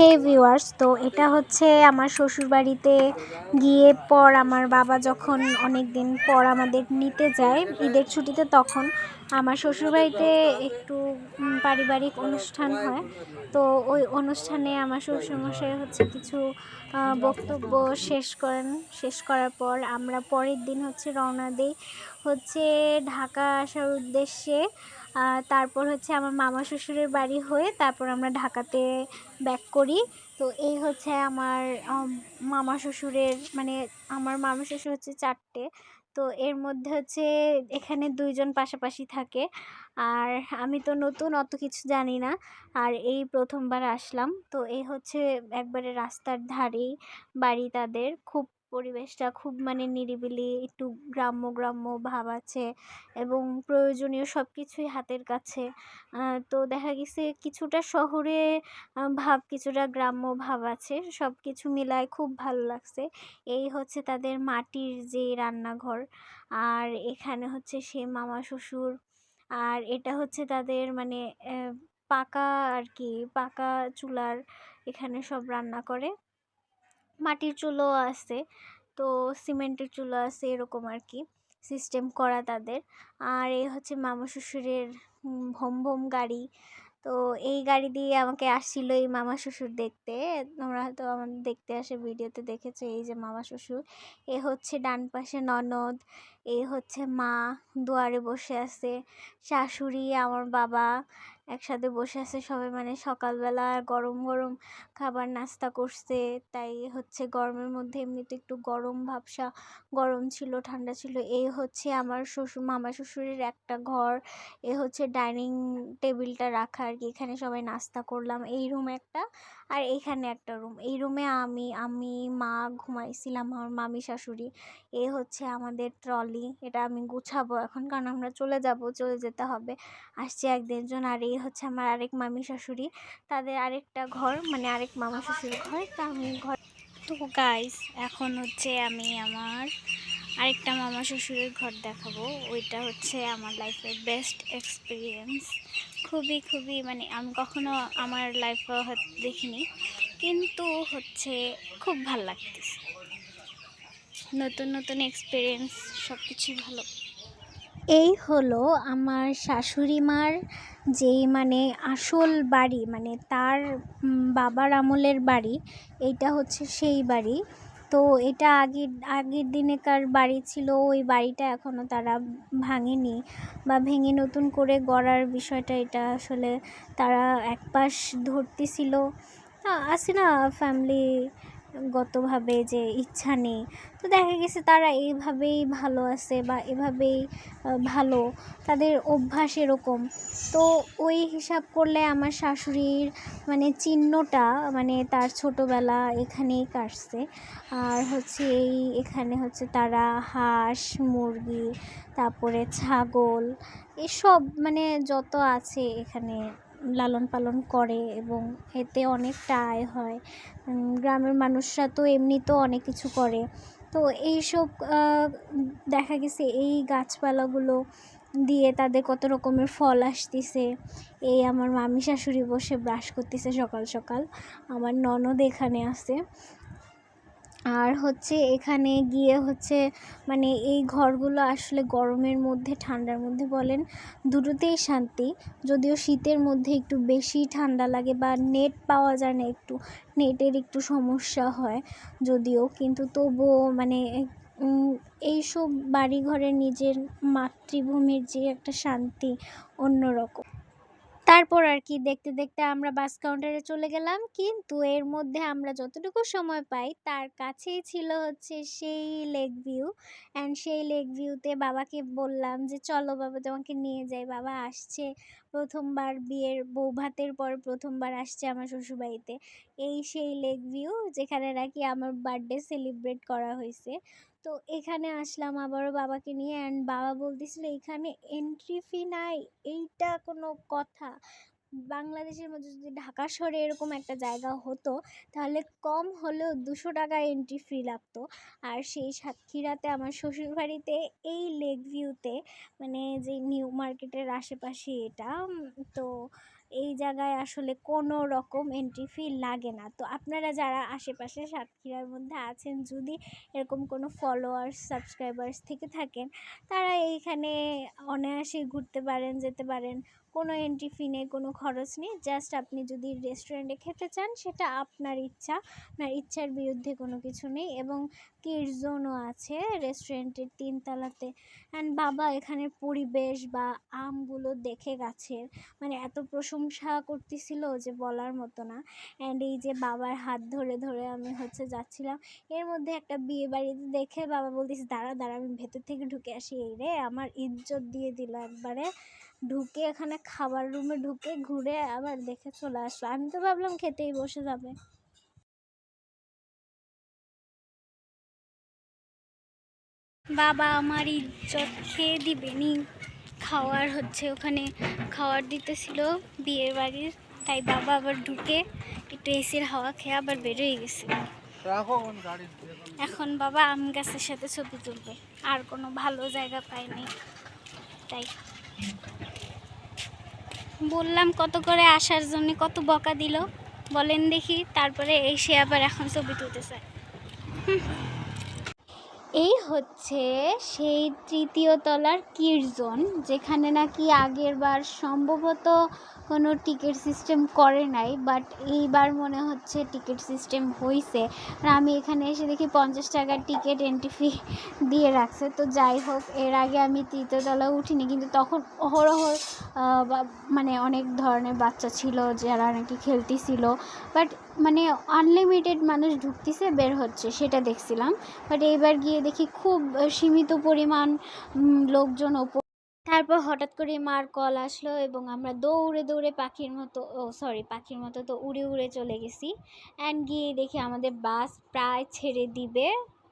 হে viewers তো এটা হচ্ছে আমার শ্বশুরবাড়িতে গিয়ে পর আমার বাবা যখন অনেক দিন পর আমাদের নিতে যায়, ঈদের ছুটিতে তখন আমার শ্বশুরবাড়িতে একটু পারিবারিক অনুষ্ঠান হয়। তো ওই অনুষ্ঠানে আমার শ্বশুরমশাই হচ্ছে কিছু বক্তব্য শেষ করেন। শেষ করার পর আমরা পরের দিন হচ্ছে রওনা দিই হচ্ছে ঢাকা আসার উদ্দেশ্যে। তারপর হচ্ছে আমার মামা শ্বশুরের বাড়ি হয়ে তারপর আমরা ঢাকাতে ব্যাক করি। তো এই হচ্ছে আমার মামা শ্বশুরের মানে আমার মামা শ্বশুর হচ্ছে চারটে। তো এর মধ্যে হচ্ছে এখানে দুইজন পাশাপাশি থাকে। আর আমি তো নতুন, অত কিছু জানি না। আর এই প্রথমবার আসলাম। তো এই হচ্ছে একবারে রাস্তার ধারেই বাড়ি তাদের। খুব পরিবেশটা খুব মানে নিরিবিলি, একটু গ্রাম্য গ্রাম্য ভাব আছে এবং প্রয়োজনীয় সব কিছুই হাতের কাছে। তো দেখা গেছে কিছুটা শহরে ভাব, কিছুটা গ্রাম্য ভাব আছে সব কিছু মিলায় খুব ভালো লাগছে। এই হচ্ছে তাদের মাটির যে রান্নাঘর, আর এখানে হচ্ছে সে মামা শ্বশুর, আর এটা হচ্ছে তাদের মানে পাকা আর কি, পাকা চুলার এখানে সব রান্না করে। মাটির চুলোও আছে, তো সিমেন্টের চুলো আছে, এরকম আর কি সিস্টেম করা তাদের। আর এই হচ্ছে মামা শ্বশুরের ভোম ভোম গাড়ি। তো এই গাড়ি দিয়ে আমাকে আসছিল এই মামা শ্বশুর দেখতে। তোমরা হয়তো আমাদের দেখতে আসে ভিডিওতে দেখেছ, এই যে মামা শ্বশুর। এ হচ্ছে ডান পাশে ননদ এই হচ্ছে মা, দুয়ারে বসে আছে। শাশুড়ি, আমার বাবা একসাথে বসে আছে সবাই মানে সকালবেলা গরম গরম খাবার নাস্তা করছে। তাই হচ্ছে গরমের মধ্যে এমনিতে একটু গরম ভাবসা গরম ছিল, ঠান্ডা ছিল। এই হচ্ছে আমার শ্বশুর মামা শ্বশুরের একটা ঘর। এ হচ্ছে ডাইনিং টেবিলটা রাখা আর কি। এখানে সবাই নাস্তা করলাম। এই রুম একটা আর এইখানে একটা রুম। এই রুমে আমি আমি, মা ঘুমাইছিলাম, আমার মামি, শাশুড়ি। এ হচ্ছে আমাদের ট্রলি। এটা আমি গুছাবো এখন কারণ আমরা চলে যাব, চলে যেতে হবে। আসছে এক দেড়জন আর এই হচ্ছে আমার আরেক মামি, শাশুড়ি। তাদের আরেকটা ঘর মানে আরেক মামা শ্বশুর ঘর, তা আমি ঘর তো গাইস এখন হচ্ছে আমি আমার আরেকটা মামা শ্বশুরের ঘর দেখাবো। ওইটা হচ্ছে আমার লাইফের বেস্ট এক্সপিরিয়েন্স খুবই খুবই মানে আমি কখনো আমার লাইফে দেখিনি, কিন্তু হচ্ছে খুব ভালো লাগতেছে। নতুন নতুন এক্সপিরিয়েন্স সব কিছুই ভালো। এই হলো আমার শাশুড়ি মার যেই মানে আসল বাড়ি মানে তার বাবার আমলের বাড়ি, এইটা হচ্ছে সেই বাড়ি। তো এটা আগের আগের দিনেকার বাড়ি ছিল, ওই বাড়িটা এখনও তারা ভাঙেনি বা ভেঙে নতুন করে গড়ার বিষয়টা এটা আসলে তারা এক পাশ ধরতেছিল আছে না ফ্যামিলি গতভাবে যে ইচ্ছা নেই। তো দেখা গেছে তারা এইভাবেই ভালো আছে বা এভাবেই ভালো। তাদের অভ্যাস এরকম। তো ওই হিসাব করলে আমার শাশুড়ির মানে চিহ্নটা মানে তার ছোটোবেলা এখানেই কাটছে। আর হচ্ছে এই এখানে হচ্ছে তারা হাঁস, মুরগি, তারপরে ছাগল, এসব মানে যত আছে এখানে লালন পালন করে এবং এতে অনেকটা আয় হয়। গ্রামের মানুষরা তো এমনিতেও অনেক কিছু করে। তো এইসব দেখা গেছে এই গাছপালাগুলো দিয়ে তাদের কত রকমের ফল আসতেছে। এই আমার মামি শাশুড়ি বসে ব্রাশ করতেছে সকাল সকাল। আমার ননদ এখানে আছে। আর হচ্ছে এখানে গিয়ে হচ্ছে মানে এই ঘরগুলো আসলে গরমের মধ্যে, ঠান্ডার মধ্যে বলেন, দুটোতেই শান্তি। যদিও শীতের মধ্যে একটু বেশি ঠান্ডা লাগে বা নেট পাওয়া যায় না একটু, নেটের একটু সমস্যা হয় যদিও। কিন্তু তবুও মানে এইসব বাড়িঘরে নিজের মাতৃভূমির যে একটা শান্তি অন্যরকম। তারপর আর কি দেখতে দেখতে আমরা বাস কাউন্টারে চলে গেলাম। কিন্তু এর মধ্যে আমরা যতটুকু সময় পাই, তার কাছেই ছিল হচ্ছে সেই লেক ভিউ অ্যান্ড সেই লেক ভিউতে বাবাকে বললাম যে, চলো বাবা তোমাকে নিয়ে যাই, বাবা আসছে। প্রথমবার বিয়ের বউ ভাতের পর প্রথমবার আসছে আমার শ্বশুরবাড়িতে। এই সেই লেক ভিউ যেখানে নাকি আমার বার্থডে সেলিব্রেট করা হয়েছে। তো এখানে আসলাম আবারও বাবাকে নিয়ে অ্যান্ড বাবা বলতেছিল, এখানে এন্ট্রি ফি নাই, এইটা কোনো কথা। বাংলাদেশের মধ্যে যদি ঢাকা শহরে এরকম একটা জায়গা হতো, তাহলে কম হলেও দুশো টাকা এন্ট্রি ফি লাগতো। আর সেই সাতক্ষীরাতে আমার শ্বশুরবাড়িতে এই লেক ভিউতে মানে যে নিউ মার্কেটের আশেপাশে এটা তো এই জায়গায় আসলে কোনো রকম এন্ট্রি ফি লাগে না। তো আপনারা যারা আশেপাশে সাতক্ষীরার মধ্যে আছেন, যদি এরকম কোনো ফলোয়ার্স সাবস্ক্রাইবার্স থেকে থাকেন, তারা এইখানে অনায়াসে ঘুরতে পারেন, যেতে পারেন। কোনো এন্ট্রি ফি নেই, কোনো খরচ নেই জাস্ট আপনি যদি রেস্টুরেন্টে খেতে চান, সেটা আপনার ইচ্ছা, আপনার ইচ্ছার বিরুদ্ধে কোনো কিছু নেই এবং কিডস জোনও আছে রেস্টুরেন্টের তিনতলাতে অ্যান্ড বাবা এখানে পরিবেশ বা আমগুলো দেখে গাছের মানে এত প্রশংসা করতেছিল যে বলার মতো না অ্যান্ড এই যে বাবার হাত ধরে ধরে আমি হচ্ছে যাচ্ছিলাম, এর মধ্যে একটা বিয়ে বাড়িতে দেখে বাবা বলতেছে, দাঁড়া দাঁড়া, আমি ভেতর থেকে ঢুকে আসি, এই রে, আমার ইজ্জত দিয়ে দিল একবারে। ঢুকে এখানে খাবার রুমে ঢুকে ঘুরে আবার দেখে চলে আসলো। আমি তো ভাবলাম খেতেই বসে যাবে। বাবা আমার ইজ্জত খেয়ে দিবেনি। খাওয়ার হচ্ছে ওখানে খাওয়ার দিতেছিল বিয়ের বাড়ির তাই বাবা আবার ঢুকে একটু এসির হাওয়া খেয়ে আবার বেরোয় গেছে। এখন বাবা আম গাছের সাথে ছবি তুলবে। আর কোনো ভালো জায়গা পাই নাই। তাই। বললাম কত করে আসার জন্য, কত বকা দিল বলেন দেখি, তারপরে এই সে আবার এখন ছবি তুলতে চায় হুম। এই হচ্ছে সেই তৃতীয় তলার কিরজোন যেখানে নাকি আগের বার সম্ভবত কোনো টিকিট সিস্টেম করে নাই, বাট এইবার মনে হচ্ছে টিকিট সিস্টেম হয়েছে আর আমি এখানে এসে দেখি পঞ্চাশ টাকার টিকিট এন্ট্রি ফি দিয়ে রাখছে। তো যাই হোক, এর আগে আমি তৃতীয় তৃতীয়তলা উঠিনি, কিন্তু তখন অহরহ মানে অনেক ধরনের বাচ্চা ছিল, যারা নাকি খেলতেছিল। বাট মানে আনলিমিটেড মানুষ ঢুকতেছে, বের হচ্ছে, সেটা দেখছিলাম। বাট এইবার গিয়ে দেখি খুব সীমিত পরিমাণ লোকজন ওপর। তারপর হঠাৎ করে মার কল আসলো এবং আমরা দৌড়ে দৌড়ে পাখির মতো, ও সরি পাখির মতো তো উড়ে উড়ে চলে গেছি। অ্যান্ড গিয়ে দেখি আমাদের বাস প্রায় ছেড়ে দিবে।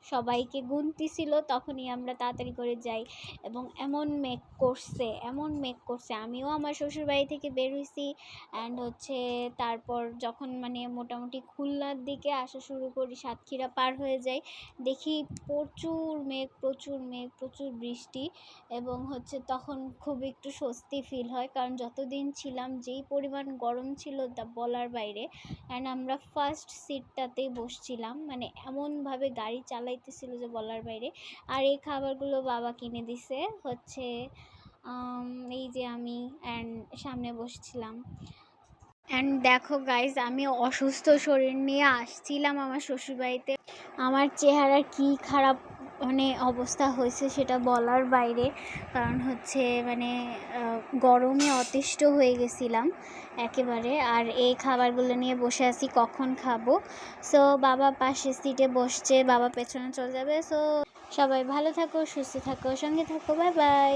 সবাইকে গুনতিছিল, তখনই আমরা তাড়াতাড়ি করে যাই। এবং এমন মেঘ করছে, এমন মেঘ করছে। আমিও আমার শ্বশুরবাড়ি থেকে বের হয়েছি অ্যান্ড হচ্ছে তারপর যখন মানে মোটামুটি খুলনার দিকে আসা শুরু করি, সাতক্ষীরা পার হয়ে যাই, দেখি প্রচুর মেঘ প্রচুর মেঘ, প্রচুর বৃষ্টি। এবং হচ্ছে তখন খুব একটু স্বস্তি ফিল হয়, কারণ যতদিন ছিলাম, যেই পরিমাণ গরম ছিল তা বলার বাইরে। অ্যান্ড আমরা ফার্স্ট সিটটাতেই বসছিলাম মানে এমনভাবে গাড়ি চালাইতেছিল যে বলার বাইরে। আর এই খাবারগুলো বাবা কিনে দিছে। হচ্ছে এই যে আমি অ্যান্ড সামনে বসছিলাম। অ্যান্ড দেখো গাইজ আমি অসুস্থ শরীর নিয়ে আসছিলাম আমার শ্বশুরবাড়িতে। আমার চেহারা কি খারাপ মানে অবস্থা হয়েছে সেটা বলার বাইরে। কারণ হচ্ছে মানে গরমে অতিষ্ঠ হয়ে গেছিলাম একেবারে। আর এই খাবারগুলো নিয়ে বসে আছি, কখন খাব? সো বাবা পাশে সিটে বসছে, বাবা পেছনে চলে যাবে। সো সবাই ভালো থাকো, সুস্থ থাকো, সঙ্গে থাকো বাই বাই